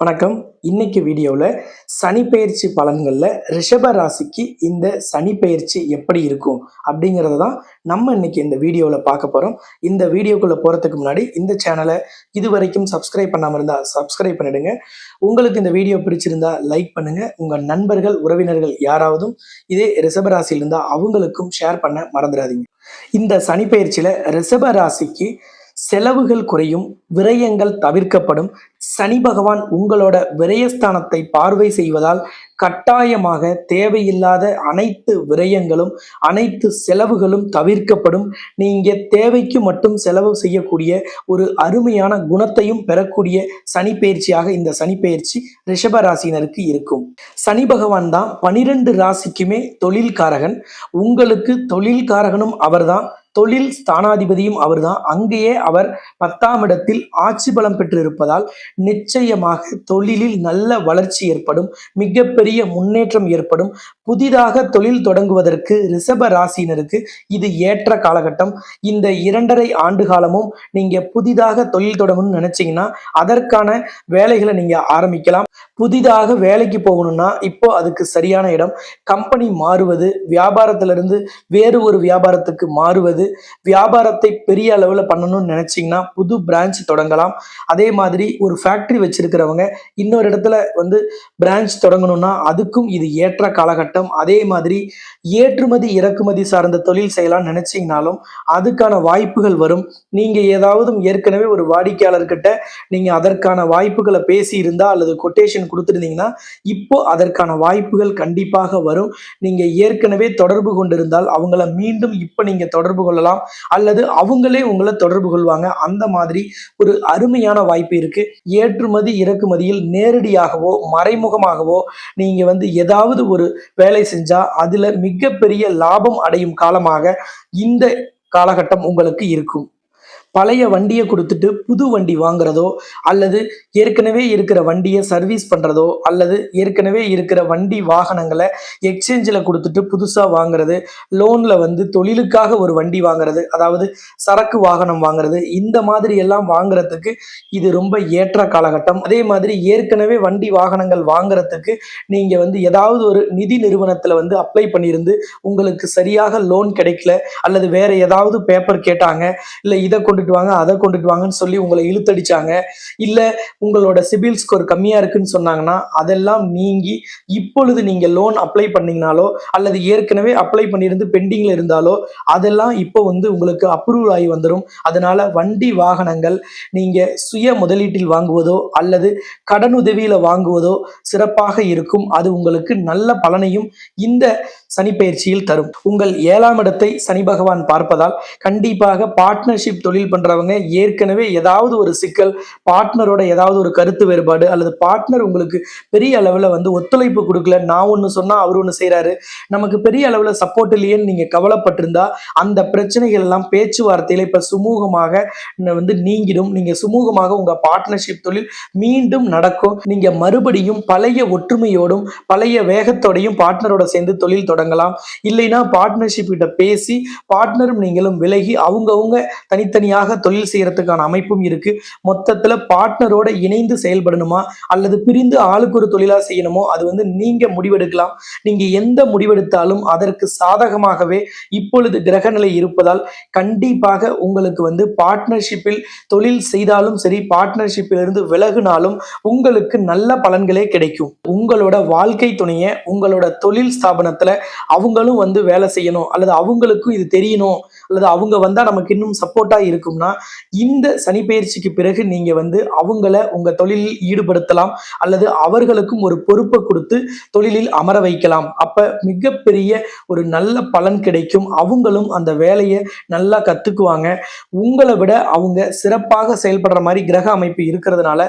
வணக்கம். இன்னைக்கு வீடியோவில் சனிப்பெயர்ச்சி பலன்களில் ரிஷப ராசிக்கு இந்த சனி எப்படி இருக்கும் அப்படிங்கிறத தான் நம்ம இன்னைக்கு இந்த வீடியோவில் பார்க்க போகிறோம் இந்த வீடியோக்குள்ளே போகிறதுக்கு முன்னாடி இந்த சேனலை இது வரைக்கும் சப்ஸ்கிரைப் பண்ணாமல் இருந்தால் சப்ஸ்கிரைப் பண்ணிடுங்க. உங்களுக்கு இந்த வீடியோ பிடிச்சிருந்தா லைக் பண்ணுங்க. உங்கள் நண்பர்கள் உறவினர்கள் யாராவதும் இதே ரிஷப ராசியில் இருந்தால் அவங்களுக்கும் ஷேர் பண்ண மறந்துடாதீங்க. இந்த சனி ரிஷப ராசிக்கு செலவுகள் குறையும் விரயங்கள் தவிர்க்கப்படும். சனி பகவான் உங்களோட விரயஸ்தானத்தை பார்வை செய்வதால் கட்டாயமாக தேவையில்லாத அனைத்து விரயங்களும் அனைத்து செலவுகளும் தவிர்க்கப்படும். நீங்க தேவைக்கு மட்டும் செலவு செய்யக்கூடிய ஒரு அருமையான குணத்தையும் பெறக்கூடிய சனி பயிற்சியாக இந்த சனி பயிற்சி ரிஷப ராசினருக்கு இருக்கும். சனி பகவான் தான் பனிரெண்டு ராசிக்குமே தொழில்காரகன். உங்களுக்கு தொழில்காரகனும் அவர்தான். தொழில் ஸ்தானாதிபதியும் அவர்தான். அங்கேயே அவர் பத்தாம் இடத்தில் ஆட்சி பலம் பெற்றிருப்பதால் நிச்சயமாக தொழிலில் நல்ல வளர்ச்சி ஏற்படும் மிகப்பெரிய முன்னேற்றம் ஏற்படும். புதிதாக தொழில் தொடங்குவதற்கு ரிஷப ராசியினருக்கு இது ஏற்ற காலகட்டம். இந்த இரண்டரை ஆண்டு காலமும் நீங்க புதிதாக தொழில் தொடங்கணும்னு நினைச்சீங்கன்னா அதற்கான வேலைகளை நீங்க ஆரம்பிக்கலாம். புதிதாக வேலைக்கு போகணும்னா இப்போ அதுக்கு சரியான இடம். கம்பெனி மாறுவது வியாபாரத்திலிருந்து வேறு ஒரு வியாபாரத்துக்கு மாறுவது வியாபாரத்தை பெரிய அளவில் பண்ணணும்னு நினைச்சீங்கன்னா புது பிரான்ச் தொடங்கலாம். அதே மாதிரி ஒரு ஃபேக்டரி வச்சிருக்கிறவங்க இன்னொரு இடத்துல வந்து பிரான்ச் தொடங்கணும்னா அதுக்கும் இது ஏற்ற காலகட்டம். அதே மாதிரி ஏற்றுமதி இறக்குமதி சார்ந்த தொழில் செய்யலாம்னு நினைச்சீங்கனாலும் அதுக்கான வாய்ப்புகள் வரும். நீங்க ஏதாவது ஏற்கனவே ஒரு வாடிக்கையாளர்கிட்ட நீங்க அதற்கான வாய்ப்புகளை பேசியிருந்தா அல்லது கொட்டேஷன் கொடுத்துருந்தீங்கன்னா இப்போ அதற்கான வாய்ப்புகள் கண்டிப்பாக வரும். நீங்க ஏற்கனவே தொடர்பு கொண்டிருந்தால் அவங்கள மீண்டும் இப்போ நீங்க தொடர்பு கொள்ளலாம். அல்லது அவங்களே உங்களை தொடர்பு கொள்வாங்க. அந்த மாதிரி ஒரு அருமையான வாய்ப்பு இருக்கு. ஏற்றுமதி இறக்குமதியில் நேரடியாகவோ மறைமுகமாகவோ நீங்க வந்து ஏதாவது ஒரு வேலை செஞ்சா அதுல மிகப்பெரிய லாபம் அடையும் காலமாக இந்த காலகட்டம் உங்களுக்கு இருக்கும். பழைய வண்டியை கொடுத்துட்டு புது வண்டி வாங்குறதோ அல்லது ஏற்கனவே இருக்கிற வண்டியை சர்வீஸ் பண்ணுறதோ அல்லது ஏற்கனவே இருக்கிற வண்டி வாகனங்களை எக்ஸ்சேஞ்சில் கொடுத்துட்டு புதுசாக வாங்குறது லோனில் வந்து தொழிலுக்காக ஒரு வண்டி வாங்குறது அதாவது சரக்கு வாகனம் வாங்குறது இந்த மாதிரி எல்லாம் வாங்குறதுக்கு இது ரொம்ப ஏற்ற காலகட்டம். அதே மாதிரி ஏற்கனவே வண்டி வாகனங்கள் வாங்குறதுக்கு நீங்கள் வந்து ஏதாவது ஒரு நிதி நிறுவனத்தில் வந்து அப்ளை பண்ணியிருந்து உங்களுக்கு சரியாக லோன் கிடைக்கல அல்லது வேற ஏதாவது பேப்பர் கேட்டாங்க இல்லை இதை கொண்டு கொண்டுட்டு வாங்க அதை கொண்டுட்டு வாங்கன்னு சொல்லி உங்களை இழுத்தடிச்சாங்க. இல்லை உங்களோட சிபில் ஸ்கோர் கம்மியாக இருக்குன்னு சொன்னாங்கன்னா அதெல்லாம் நீங்கி இப்பொழுது நீங்கள் லோன் அப்ளை பண்ணீங்கனாலோ அல்லது ஏற்கனவே அப்ளை பண்ணியிருந்து பெண்டிங்கில் இருந்தாலோ அதெல்லாம் இப்போ வந்து உங்களுக்கு அப்ரூவல் ஆகி வந்துடும் அதனால வண்டி வாகனங்கள் நீங்கள் சுய முதலீட்டில் வாங்குவதோ அல்லது கடனுதவியில் வாங்குவதோ சிறப்பாக இருக்கும். அது உங்களுக்கு நல்ல பலனையும் இந்த சனி பயிற்சியில் தரும். உங்கள் ஏழாம் இடத்தை சனி பகவான் பார்ப்பதால் கண்டிப்பாக பார்ட்னர்ஷிப் தொழில் பண்றவங்க ஏற்கனவே ஏதாவது ஒரு சிக்கல் பார்ட்னரோட ஏதாவது ஒரு கருத்து வேறுபாடு அல்லது பார்ட்னர் உங்களுக்கு பெரிய அளவில் வந்து ஒத்துழைப்பு கொடுக்கல நான் ஒன்று சொன்னால் அவர் ஒன்று செய்கிறாரு நமக்கு பெரிய அளவில் சப்போர்ட் இல்லையேன்னு நீங்கள் கவலைப்பட்டிருந்தா அந்த பிரச்சனைகள் எல்லாம் பேச்சுவார்த்தையில் இப்போ சுமூகமாக வந்து நீங்கிடும். நீங்கள் சுமூகமாக உங்கள் பார்ட்னர்ஷிப் தொழில் மீண்டும் நடக்கும். நீங்கள் மறுபடியும் பழைய ஒற்றுமையோடும் பழைய வேகத்தோடையும் பார்ட்னரோட சேர்ந்து தொழில் தொடங்கலாம். இல்லைன்னா பார்ட்னர்ஷிப் கிட்ட பேசி பார்ட்னரும் நீங்களும் விலகி அவங்கவுங்க தனித்தனியாக தொழில் செய்யறதுக்கான அமைப்பும் இருக்கு. மொத்தத்துல பார்ட்னரோட இணைந்து செயல்படணுமா? அல்லது பிரிந்து ஆளுக்கு ஒரு தொழிலா செய்யணுமோ? அது வந்து நீங்க முடிவெடுக்கலாம். நீங்க எந்த முடிவெடுத்தாலும் அதற்கு சாதகமாகவே இப்பொழுது கிரகநிலை இருப்பதால் கண்டிப்பாக உங்களுக்கு வந்து பார்ட்னர்ஷிப்பில் தொழில் செய்தாலும் சரி பார்ட்னர்ஷிப்பில் இருந்து விலகுனாலும் உங்களுக்கு நல்ல பலன்களே கிடைக்கும். உங்களோட வாழ்க்கை துணையை உங்களோட தொழில் ஸ்தாபனத்துல அவங்களும் வந்து வேலை செய்யணும். அல்லது அவங்களுக்கும் இது தெரியணும். அல்லது அவங்க வந்தா நமக்கு இன்னும் சப்போர்ட்டா இருக்கும். இருக்கும்னா இந்த சனி பயிற்சிக்கு பிறகு நீங்க வந்து அவங்கள உங்க தொழிலில் ஈடுபடுத்தலாம் அல்லது அவர்களுக்கும் ஒரு பொறுப்பை கொடுத்து தொழிலில் அமர வைக்கலாம். அப்ப மிகப்பெரிய ஒரு நல்ல பலன் கிடைக்கும். அவங்களும் அந்த வேலையை நல்லா கத்துக்குவாங்க. உங்களை விட அவங்க சிறப்பாக செயல்படுற மாதிரி கிரக அமைப்பு இருக்கிறதுனால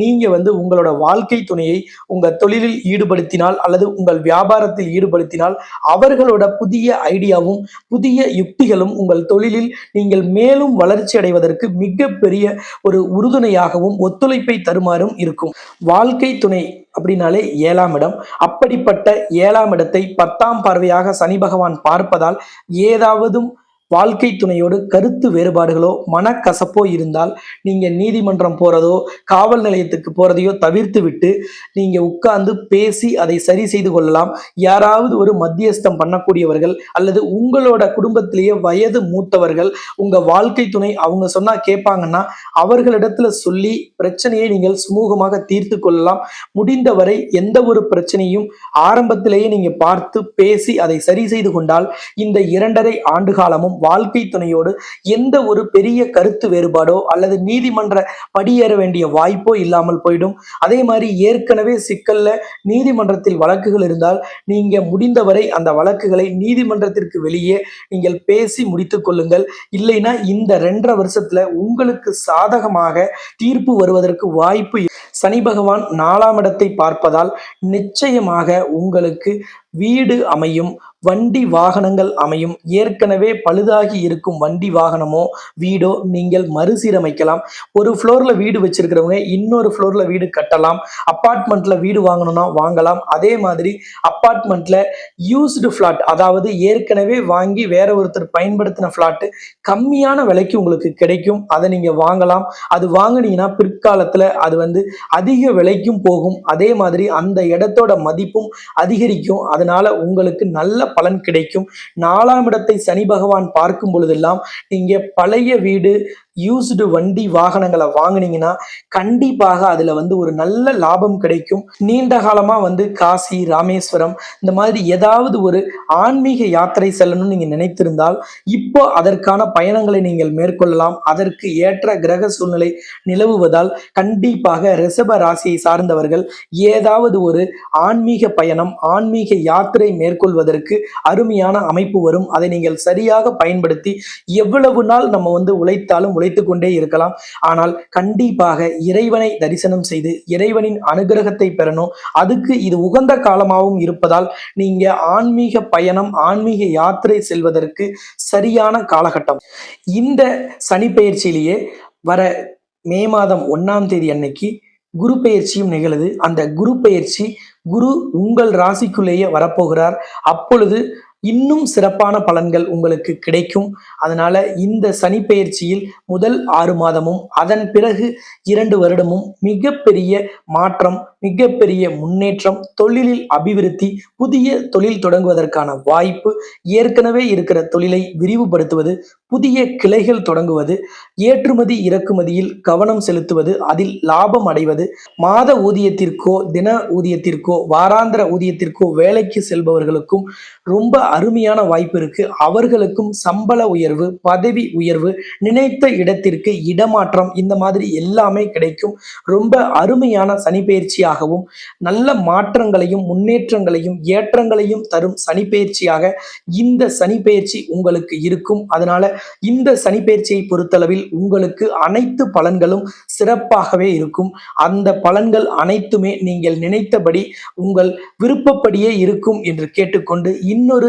நீங்க வந்து உங்களோட வாழ்க்கை துணையை உங்க தொழிலில் ஈடுபடுத்தினால் அல்லது உங்கள் வியாபாரத்தில் ஈடுபடுத்தினால் அவர்களோட புதிய ஐடியாவும் புதிய யுக்திகளும் உங்கள் தொழிலில் நீங்கள் மேலும் வளர்ச்சி அடைவதற்கு மிகப்பெரிய ஒரு உறுதுணையாகவும் ஒத்துழைப்பை தருமாறும் இருக்கும். வாழ்க்கை துணை அப்படின்னாலே ஏழாம் இடம். அப்படிப்பட்ட ஏழாம் இடத்தை பத்தாம் பார்வையாக சனி பகவான் பார்ப்பதால் ஏதாவதும் வாழ்க்கை துணையோடு கருத்து வேறுபாடுகளோ மனக்கசப்போ இருந்தால் நீங்கள் நீதிமன்றம் போகிறதோ காவல் நிலையத்துக்கு போகிறதையோ தவிர்த்து விட்டு நீங்கள் உட்கார்ந்து பேசி அதை சரி செய்து கொள்ளலாம். யாராவது ஒரு மத்தியஸ்தம் பண்ணக்கூடியவர்கள் அல்லது உங்களோட குடும்பத்திலேயே வயது மூத்தவர்கள் உங்கள் வாழ்க்கை துணை அவங்க சொன்னால் கேட்பாங்கன்னா அவர்களிடத்துல சொல்லி பிரச்சனையை நீங்கள் சுமூகமாக தீர்த்து கொள்ளலாம். முடிந்தவரை எந்த ஒரு பிரச்சனையும் ஆரம்பத்திலேயே நீங்கள் பார்த்து பேசி அதை சரி செய்து கொண்டால் இந்த இரண்டரை ஆண்டு காலமும் வாழ்க்கை துணையோடு எந்த ஒரு பெரிய கருத்து வேறுபாடோ அல்லது நீதிமன்ற படியேற வேண்டிய வாய்ப்போ இல்லாமல் போயிடும். அதே மாதிரி ஏற்கனவே சிக்கல்ல நீதிமன்றத்தில் வழக்குகள் இருந்தால் நீங்க முடிந்தவரை அந்த வழக்குகளை நீதிமன்றத்திற்கு வெளியே நீங்கள் பேசி முடித்துக் கொள்ளுங்கள். இல்லைன்னா இந்த ரெண்டரை வருஷத்துல உங்களுக்கு சாதகமாக தீர்ப்பு வருவதற்கு வாய்ப்பு சனி பகவான் நாலாம் இடத்தை பார்ப்பதால் நிச்சயமாக உங்களுக்கு வீடு அமையும். வண்டி வாகனங்கள் அமையும். ஏற்கனவே பழுதாகி இருக்கும் வண்டி வாகனமோ வீடோ நீங்கள் மறுசீரமைக்கலாம். ஒரு ஃப்ளோரில் வீடு வச்சிருக்கிறவங்க இன்னொரு ஃப்ளோரில் வீடு கட்டலாம். அப்பார்ட்மெண்ட்டில் வீடு வாங்கணும்னா வாங்கலாம். அதே மாதிரி அப்பார்ட்மெண்ட்டில் யூஸ்டு ஃப்ளாட் அதாவது ஏற்கனவே வாங்கி வேற ஒருத்தர் பயன்படுத்தின ஃப்ளாட்டு கம்மியான விலைக்கு உங்களுக்கு கிடைக்கும். அதை நீங்கள் வாங்கலாம். அது வாங்கினீங்கன்னா பிற்காலத்தில் அது வந்து அதிக விலைக்கும் போகும். அதே மாதிரி அந்த இடத்தோட மதிப்பும் அதிகரிக்கும். அதனால உங்களுக்கு நல்ல பலன் கிடைக்கும். நாலாம் இடத்தை சனி பகவான் பார்க்கும் பொழுதெல்லாம் நீங்க பழைய வீடு யூஸ்டு வண்டி வாகனங்களை வாங்குனீங்கன்னா கண்டிப்பாக அதுல வந்து ஒரு நல்ல லாபம் கிடைக்கும். நீண்ட காலமா வந்து காசி ராமேஸ்வரம் இந்த மாதிரி ஏதாவது ஒரு ஆன்மீக யாத்திரை செல்லணும்னு நீங்க நினைத்திருந்தால் இப்போ அதற்கான பயணங்களை நீங்கள் மேற்கொள்ளலாம். அதற்கு ஏற்ற கிரக சூழ்நிலை நிலவுவதால் கண்டிப்பாக ரிஷப ராசியை சார்ந்தவர்கள் ஏதாவது ஒரு ஆன்மீக பயணம் ஆன்மீக யாத்திரை மேற்கொள்வதற்கு அருமையான அமைப்பு வரும். அதை நீங்கள் சரியாக பயன்படுத்தி எவ்வளவு நாள் நம்ம வந்து உழைத்தாலும் உழைத்து கொண்டே இருக்கலாம். ஆனால் கண்டிப்பாக இறைவனை தரிசனம் செய்து இறைவனின் அனுகிரகத்தை பெறணும். அதுக்கு இது உகந்த காலமாகவும் இருப்பதால் நீங்க ஆன்மீக பயணம் ஆன்மீக யாத்திரை செல்வதற்கு சரியான காலகட்டம். இந்த சனி பெயர்ச்சியிலேயே வர மே மாதம் ஒன்னாம் தேதி அன்னைக்கு குரு பெயர்ச்சியும் நிகழுது. அந்த குரு பெயர்ச்சி குரு உங்கள் ராசிக்குள்ளேயே வரப்போகிறார். அப்பொழுது இன்னும் சிறப்பான பலன்கள் உங்களுக்கு கிடைக்கும். அதனால இந்த சனி பயிற்சியில் முதல் ஆறு மாதமும் அதன் பிறகு இரண்டு வருடமும் மிகப்பெரிய மாற்றம் மிகப்பெரிய முன்னேற்றம் தொழிலில் அபிவிருத்தி புதிய தொழில் தொடங்குவதற்கான வாய்ப்பு ஏற்கனவே இருக்கிற தொழிலை விரிவுபடுத்துவது புதிய கிளைகள் தொடங்குவது ஏற்றுமதி இறக்குமதியில் கவனம் செலுத்துவது அதில் லாபம் அடைவது மாத ஊதியத்திற்கோ தின ஊதியத்திற்கோ வாராந்திர ஊதியத்திற்கோ வேலைக்கு செல்பவர்களுக்கும் ரொம்ப அருமையான வாய்ப்பு இருக்கு. அவர்களுக்கும் சம்பள உயர்வு பதவி உயர்வு நினைத்த இடத்திற்கு இடமாற்றம் இந்த மாதிரி எல்லாமே கிடைக்கும். ரொம்ப அருமையான சனிப்பெயர்ச்சியாகவும் நல்ல மாற்றங்களையும் முன்னேற்றங்களையும் ஏற்றங்களையும் தரும் சனிப்பெயர்ச்சியாக இந்த சனிப்பெயர்ச்சி உங்களுக்கு இருக்கும். அதனால இந்த சனிப்பெயர்ச்சியை பொறுத்தளவில் உங்களுக்கு அனைத்து பலன்களும் சிறப்பாகவே இருக்கும். அந்த பலன்கள் அனைத்துமே நீங்கள் நினைத்தபடி உங்கள் விருப்பப்படியே இருக்கும் என்று கேட்டுக்கொண்டு இன்னொரு